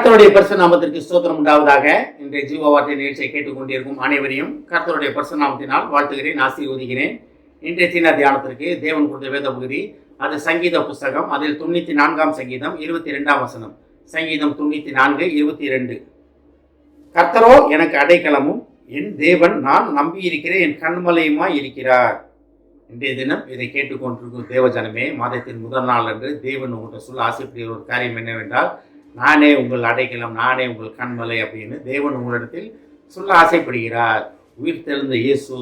கர்த்தருடைய பரிசுநாமத்திற்கு ஸ்தோத்திரம் உண்டாவதாக. இன்றைய ஜீவ வார்த்தை நிகழ்ச்சியை கேட்டுக்கொண்டிருக்கும் அனைவரையும் கர்த்தருடைய பரிசுநாமத்தினால் வாழ்த்துகிறேன் ஆசீர்வதிக்கிறேன். இன்றைய தின தியானத்திற்கு தேவன் கொடுத்த வேத பகுதி அது சங்கீத புஸ்தகம் அதில் தொண்ணூற்றி நான்காம் சங்கீதம் இருபத்தி ரெண்டாம் வசனம். சங்கீதம் தொண்ணூற்றி நான்கு இருபத்தி ரெண்டு கர்த்தரோ எனக்கு அடைக்கலமும் என் தேவன் நான் நம்பியிருக்கிறேன் என் கண்மலையுமாய் இருக்கிறார். இன்றைய தினம் இதை கேட்டுக்கொண்டிருக்கும் தேவஜனமே மாதத்தின் முதல் நாள் அன்று தேவன் உங்கள்கிட்ட சொல்ல ஆசைப்படுகிற ஒரு காரியம் என்னவென்றால் நானே உங்கள் அடைக்கலம் நானே உங்கள் கண்மலை அப்படின்னு தேவன் உங்களிடத்தில் சொல்ல ஆசைப்படுகிறார். உயிர் தெரிந்த இயேசு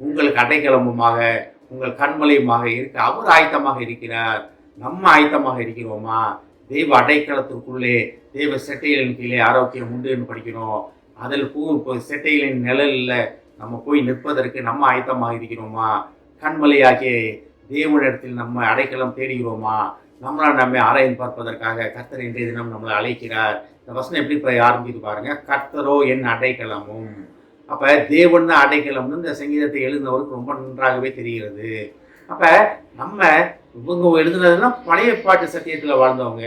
உங்களுக்கு அடைக்கலமுமாக உங்கள் கண்மலையுமாக இருக்க அவர் ஆயத்தமாக இருக்கிறார். நம்ம ஆயத்தமாக இருக்கிறோமா? தெய்வ அடைக்கலத்திற்குள்ளே தெய்வ செட்டைகளின் கீழே ஆரோக்கியம் உண்டுன்னு படிக்கிறோம். அதில் பூ இப்போ செட்டைகளின் நிழலில் நம்ம போய் நிற்பதற்கு நம்ம ஆயத்தமாக இருக்கிறோமா? கண்மலையாகிய தேவனிடத்தில் நம்ம அடைக்கலம் தேடுகிறோமா? நம்மளால் நம்மை ஆராய்ந்து பார்ப்பதற்காக கர்த்தர் இன்றைய தினம் நம்மளை அழைக்கிறார். இந்த வசனம் எப்படி போய் ஆரம்பிக்குது பாருங்க. கர்த்தரோ என் அடைக்கலமும். அப்போ தேவன் தான் அடைக்கலம்னு இந்த சங்கீதத்தை எழுதினவருக்கு ரொம்ப நன்றாகவே தெரிகிறது. அப்போ நம்ம இவங்க எழுதுனதுன்னா பழைய பாட்டு சத்தியத்தில் வாழ்ந்தவங்க.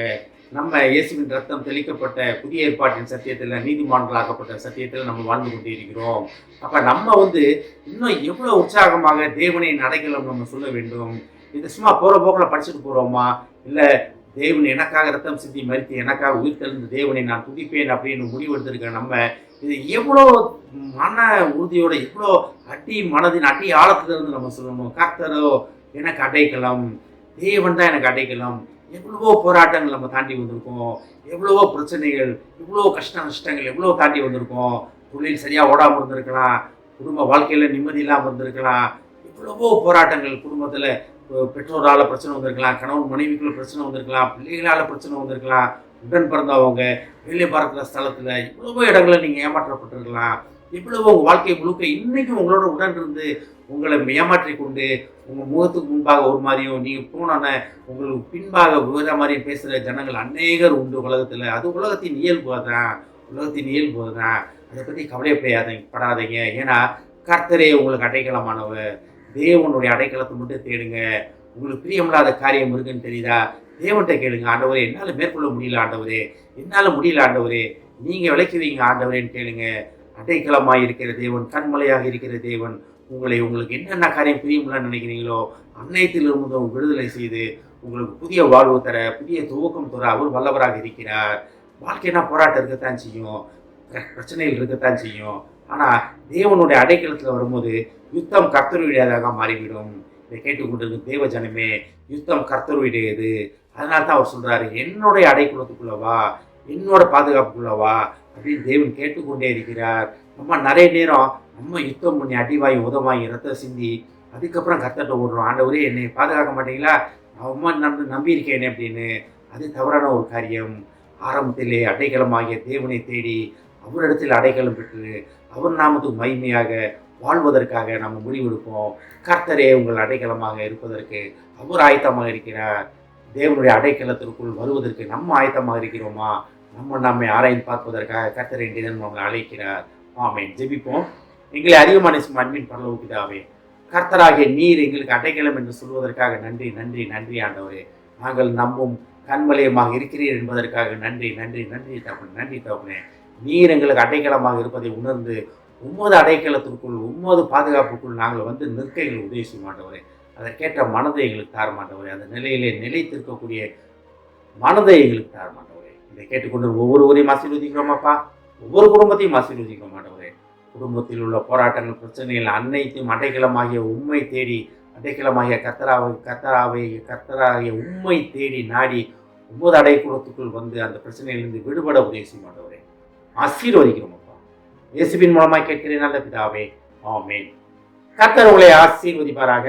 நம்ம இயேசுவின் ரத்தம் தெளிக்கப்பட்ட புதிய ஏற்பாட்டின் சத்தியத்தில் நீதிமான்களாக்கப்பட்ட சத்தியத்தில் நம்ம வாழ்ந்து கொண்டு இருக்கிறோம். அப்போ நம்ம வந்து இன்னும் எவ்வளோ உற்சாகமாக தேவனை அடைக்கலம் நம்ம சொல்ல வேண்டும். இது சும்மா போகிற போக்கில் படிச்சுட்டு போகிறோமா இல்லை தேவன் எனக்காக ரத்தம் சிந்தி மறித்து எனக்காக உயிர் தெளிந்த தேவனை நான் துதிப்பேன் அப்படின்னு முடிவு முடிவெடுத்திருக்க நம்ம இது எவ்வளோ மன உறுதியோட எவ்வளோ அடி மனதின் அடி ஆழத்திலிருந்து நம்ம சொல்லணும்? கர்த்தரோ எனக்கு அடைக்கலாம். தேவன் தான் எனக்கு அடைக்கலாம். எவ்வளவோ போராட்டங்கள் நம்ம தாண்டி வந்திருக்கோம். எவ்வளவோ பிரச்சனைகள் எவ்வளோ கஷ்ட நஷ்டங்கள் எவ்வளோ தாண்டி வந்திருக்கோம். தொழில் சரியாக ஓடாமல் இருந்திருக்கலாம். குடும்ப வாழ்க்கையில் நிம்மதி இல்லாமல் இருந்திருக்கலாம். எவ்வளவோ போராட்டங்கள் குடும்பத்தில் பெற்றோரால் பிரச்சனை வந்திருக்கலாம் கணவன் மனைவிக்குள்ள பிரச்சனை வந்திருக்கலாம் பிள்ளைகளால் பிரச்சனை வந்திருக்கலாம் உடன் பிறந்தவங்க வெளியே பார்க்குற ஸ்தலத்தில் இவ்வளவோ இடங்களில் நீங்கள் ஏமாற்றப்பட்டிருக்கலாம். இவ்வளவோ உங்கள் வாழ்க்கை முழுக்க இன்றைக்கும் உங்களோட உடன் இருந்து உங்களை ஏமாற்றி கொண்டு உங்கள் முகத்துக்கு முன்பாக ஒரு மாதிரியும் நீங்கள் போனோன்னே உங்களுக்கு பின்பாக வேறு மாதிரியும் பேசுகிற ஜனங்கள் அநேகர் உண்டு உலகத்தில். அது உலகத்தின் இயல்பு தான் உலகத்தின் இயல்பு தான் அதை பற்றி கவலைப்படாதீங்க படாதீங்க ஏன்னா கர்த்தரே உங்களுக்கு அடைக்கலமானவர். தேவனுடைய அடைக்கலத்தை மட்டும் தேடுங்க. உங்களுக்கு பிரியமில்லாத காரியம் இருக்குன்னு தெரியுதா? தேவன்கிட்ட கேளுங்க ஆண்டவரே என்னால் மேற்கொள்ள முடியல ஆண்டவரே. என்னால் முடியல ஆண்டவரே. நீங்கள் விளைக்குவீங்க ஆண்டவரேன்னு கேளுங்க. அடைக்கலமாக இருக்கிற தேவன் கண்மலையாக இருக்கிற தேவன் உங்களை உங்களுக்கு என்னென்ன காரியம் பிரியமில்லான்னு நினைக்கிறீங்களோ அன்னையத்திலிருந்து விடுதலை செய்து உங்களுக்கு புதிய வாழ்வு தர புதிய துவக்கம் தர அவர் வல்லவராக இருக்கிறார். வாழ்க்கைனா போராட்டம் இருக்கத்தான் செய்யும். பிரச்சனைகள் இருக்கத்தான் செய்யும். ஆனால் தேவனுடைய அடைக்கலத்தில் வரும்போது யுத்தம் கர்த்தருடையதாக மாறிவிடும். இதை கேட்டுக்கொண்டிருக்கும் தேவ ஜனமே யுத்தம் கர்த்தருடையது அதனால தான் அவர் சொல்கிறாரு என்னுடைய அடைக்குலத்துக்குள்ளவா என்னோட பாதுகாப்புக்குள்ளவா அப்படின்னு தேவன் கேட்டுக்கொண்டே இருக்கிறார். நம்ம நிறைய நேரம் நம்ம யுத்தம் பண்ணி அடிவாயும் உதவாயும் ரத்தம் சிந்தி அதுக்கப்புறம் கர்த்தட்ட ஓடுறோம். ஆண்டவரே என்னை பாதுகாக்க மாட்டீங்களா? அம்மா நம்பி நம்பியிருக்கேனே அப்படின்னு. அது தவறான ஒரு காரியம். ஆரம்பத்திலே அடைக்கலமாகிய தேவனை தேடி அவரிடத்தில் அடைக்கலம் பெற்று அவர் நாமத்துக்கு மகிமையாக வாழ்வதற்காக நம்ம முடிவெடுப்போம். கர்த்தரே உங்கள் அடைக்கலமாக இருப்பதற்கு அவர் ஆயத்தமாக இருக்கிறார். தேவனுடைய அடைக்கலத்திற்குள் வருவதற்கு நம்ம ஆயத்தமாக இருக்கிறோமா? நம்ம நம்மை ஆராய்ந்து பார்ப்பதற்காக கர்த்தர் தினம் நம்மளை அழைக்கிறார். ஆமேன். ஜெபிப்போம். எங்களை அறிவுமான அன்பின் பரலோகிதாவே கர்த்தராகிய நீர் எங்களுக்கு அடைக்கலம் என்று சொல்வதற்காக நன்றி நன்றி நன்றி ஆண்டவரே. நாங்கள் நம்பும் கண்மலையமாக இருக்கிறீர் என்பதற்காக நன்றி நன்றி நன்றி தகவல் நன்றி தகவனே நீர் எங்களுக்கு அடைக்கலமாக இருப்பதை உணர்ந்து உம்மது அடைக்கலத்திற்குள் உம்மது பாதுகாப்புக்குள் நாங்கள் வந்து நிற்க எங்களுக்கு உதவி செய்ய மாட்டவரே. அதற்கேற்ற மனதை எங்களுக்கு தார மாட்டவரே. அந்த நிலையிலே நிலைத்திருக்கக்கூடிய மனதை எங்களுக்கு தார மாட்டவரே. இதை கேட்டுக்கொண்டு ஒவ்வொருவரையும் ஆசீர்வதிக்கிறோமாப்பா ஒவ்வொரு குடும்பத்தையும் ஆசீர்வதிக்க மாட்டவரே. குடும்பத்தில் உள்ள போராட்டங்கள் பிரச்சனைகள் அன்னைத்தையும் அடைக்கலமாகிய உண்மை தேடி அடைக்கலமாகிய கத்தராவை கத்தராவை கத்தராகிய உண்மை தேடி நாடி ஒன்பது அடைக்குளத்துக்குள் வந்து அந்த பிரச்சனையிலிருந்து விடுபட உதவி செய்ய மாட்டவரே. ஆசீர்வதிக்கிறோம் அப்பா இயேசுவின் மூலமாக கேட்கிறேன் நல்ல பிதாவே. ஆமேன். கர்த்தர் உங்களை ஆசீர்வதிப்பாராக.